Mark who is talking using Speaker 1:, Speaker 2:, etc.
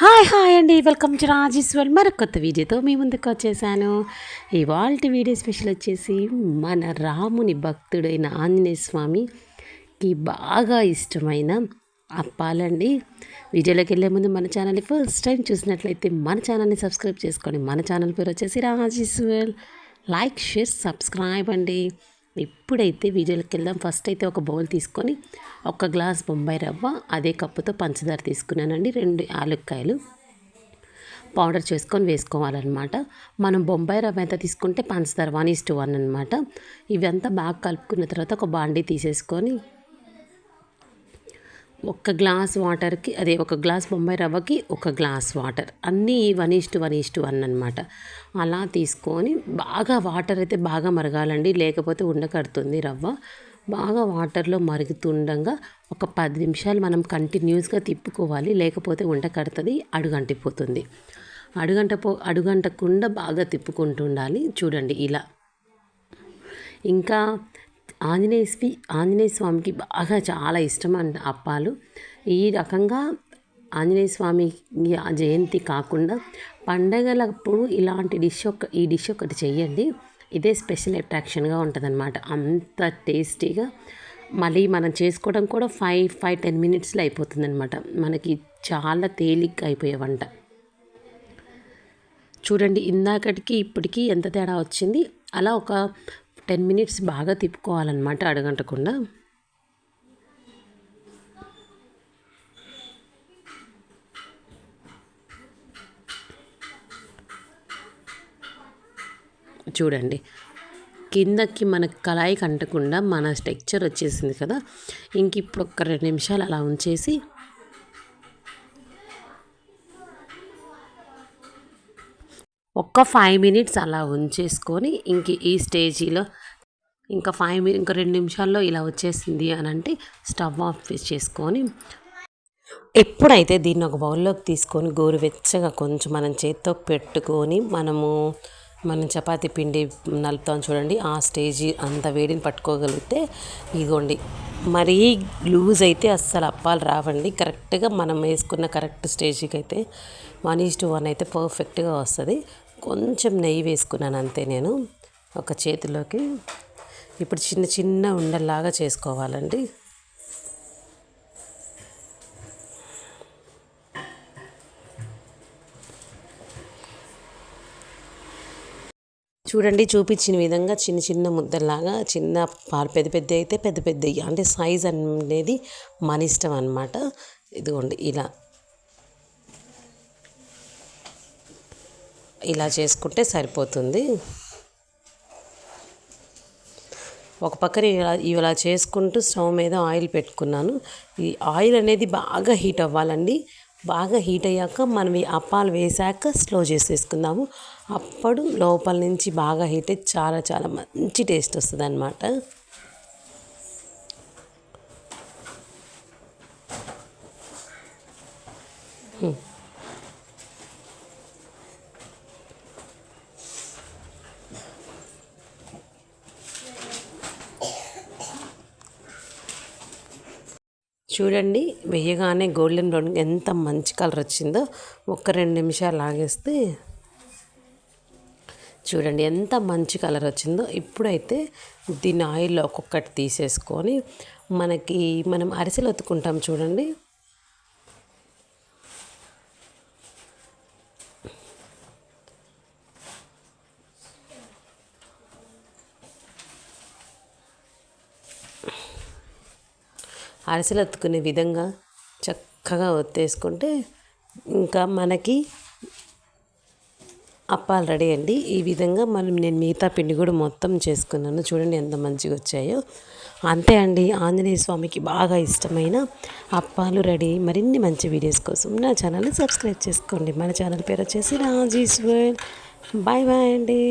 Speaker 1: Hi hi అండి. Welcome to Rajeshwar మరొక కొత్త వీడియోతో మీ ముందుకు వచ్చేసాను. ఇవాళ వీడియో స్పెషల్ వచ్చేసి మన రాముని భక్తుడైన ఆంజనేయ స్వామికి బాగా ఇష్టమైన అప్పాలండి. వీడియోలోకి వెళ్ళే ముందు మన ఛానల్ని ఫస్ట్ టైం చూసినట్లయితే మన ఛానల్ని సబ్స్క్రైబ్ చేసుకోండి మన ఛానల్ పేరు వచ్చేసి రాజేశ్వర్ లైక్ షేర్ సబ్స్క్రైబ్ అండి. ఇప్పుడైతే వీడియోలోకి వెళ్దాం ఫస్ట్ అయితే ఒక బౌల్ తీసుకొని ఒక గ్లాస్ బొంబాయి రవ్వ అదే కప్పుతో పంచదార తీసుకున్నానండి. రెండు ఆలుక్కాయలు పౌడర్ చేసుకొని వేసుకోవాలన్నమాట. మనం బొంబాయి రవ్వ ఎంత తీసుకుంటే పంచదార వన్ ఈస్ టు వన్ అనమాట ఇవంతా బాగా కలుపుకున్న తర్వాత ఒక బాండీ తీసేసుకొని ఒక గ్లాస్ వాటర్కి అదే ఒక గ్లాస్ బొంబాయి రవ్వకి ఒక గ్లాస్ వాటర్. అన్నీ one is to one is to one అనమాట అలా తీసుకొని బాగా వాటర్ అయితే బాగా మరగాలండి. లేకపోతే ఉండకడుతుంది రవ్వ. బాగా వాటర్లో మరుగుతుండగా ఒక పది నిమిషాలు మనం కంటిన్యూస్గా తిప్పుకోవాలి. లేకపోతే ఉండకడుతుంది అడుగంటిపోతుంది. అడుగంట పో అడుగంటకుండా బాగా తిప్పుకుంటూ ఉండాలి. చూడండి ఇలా. ఇంకా ఆంజనేయస్వి ఆంజనేయ స్వామికి బాగా చాలా ఇష్టం అంట అప్పాలు. ఈ రకంగా ఆంజనేయ స్వామి జయంతి కాకుండా పండగలప్పుడు ఇలాంటి డిష్ ఒక ఈ డిష్ ఒకటి చెయ్యండి. ఇదే స్పెషల్ అట్రాక్షన్గా ఉంటుందన్నమాట. అంత టేస్టీగా మళ్ళీ మనం చేసుకోవడం కూడా ఫైవ్ ఫైవ్ టెన్ మినిట్స్లో అయిపోతుందన్నమాట. మనకి చాలా తేలిక అయిపోయే వంట. చూడండి ఇందాకటికి ఇప్పటికీ ఎంత తేడా వచ్చింది. అలా ఒక టెన్ మినిట్స్ బాగా తిప్పుకోవాలన్నమాట అడగంటకుండా. చూడండి. కిందకి మన కళాయికి అంటకుండా మన స్ట్రక్చర్ వచ్చేసింది కదా. ఇంక ఇప్పుడు ఒక రెండు నిమిషాలు అలా ఉంచేసి ఒక్క ఫైవ్ మినిట్స్ అలా ఉంచేసుకొని ఇంక ఈ స్టేజీలో ఇంకా ఫైవ్ మినిట్ ఇంకా రెండు నిమిషాల్లో ఇలా వచ్చేసింది అని అంటే స్టవ్ ఆఫ్ చేసుకొని ఎప్పుడైతే దీన్ని ఒక బౌల్లోకి తీసుకొని గోరువెచ్చగా కొంచెం మనం చేత్తో పెట్టుకొని మనము మనం చపాతీ పిండి నలుపుతాం చూడండి ఆ స్టేజ్ అంత వేడిని పట్టుకోగలిగితే ఇదిగోండి. మరీ లూజ్ అయితే అస్సలు అప్పాలు రావండి. కరెక్ట్గా మనం వేసుకున్న కరెక్ట్ స్టేజ్కి అయితే వన్ ఈజ్ టు వన్ అయితే పర్ఫెక్ట్గా వస్తుంది. కొంచెం నెయ్యి వేసుకున్నాను అంతే నేను ఒక చేతిలోకి. ఇప్పుడు చిన్న చిన్న ఉండల్లాగా చేసుకోవాలండి. చూడండి చూపించిన విధంగా చిన్న చిన్న ముద్దల్లాగా చిన్న పాలు పెద్ద పెద్ద అయితే పెద్ద పెద్ద అంటే సైజ్ అనేది మన ఇష్టం అనమాట ఇదిగోండి ఇలా ఇలా చేసుకుంటే సరిపోతుంది. ఒక పక్కన ఇలా ఇలా చేసుకుంటూ స్టవ్ మీద ఆయిల్ పెట్టుకున్నాను. ఈ ఆయిల్ అనేది బాగా హీట్ అవ్వాలండి. బాగా హీట్ అయ్యాక మనం ఈ అప్పాలు వేసాక స్లో చేసేసుకుందాము. అప్పుడు లోపల నుంచి బాగా హీట్ అయ్యి చాలా చాలా మంచి టేస్ట్ వస్తుంది చూడండి వేయగానే గోల్డెన్ బ్రౌన్ ఎంత మంచి కలర్ వచ్చిందో ఒక్క రెండు నిమిషాలు ఆగేస్తే చూడండి ఎంత మంచి కలర్ వచ్చిందో. ఇప్పుడైతే దీని ఆయిల్ ఒక్కొక్కటి తీసేసుకొని మనకి మనం అరిసెలు ఒత్తుకుంటాం చూడండి. అరిసెలు ఎత్తుకునే విధంగా చక్కగా ఒత్తేసుకుంటే ఇంకా మనకి అప్పాలు రెడీ అండి. ఈ విధంగా మనం నేను మిగతా పిండి కూడా మొత్తం చేసుకున్నాను. చూడండి ఎంత మంచిగా వచ్చాయో. అంతే అండి. ఆంజనేయ స్వామికి బాగా ఇష్టమైన అప్పాలు రెడీ. మరిన్ని మంచి వీడియోస్ కోసం నా ఛానల్ని సబ్స్క్రైబ్ చేసుకోండి. మన ఛానల్ పేరు వచ్చేసి రాజీశ్వర్. బాయ్ బాయ్ అండి.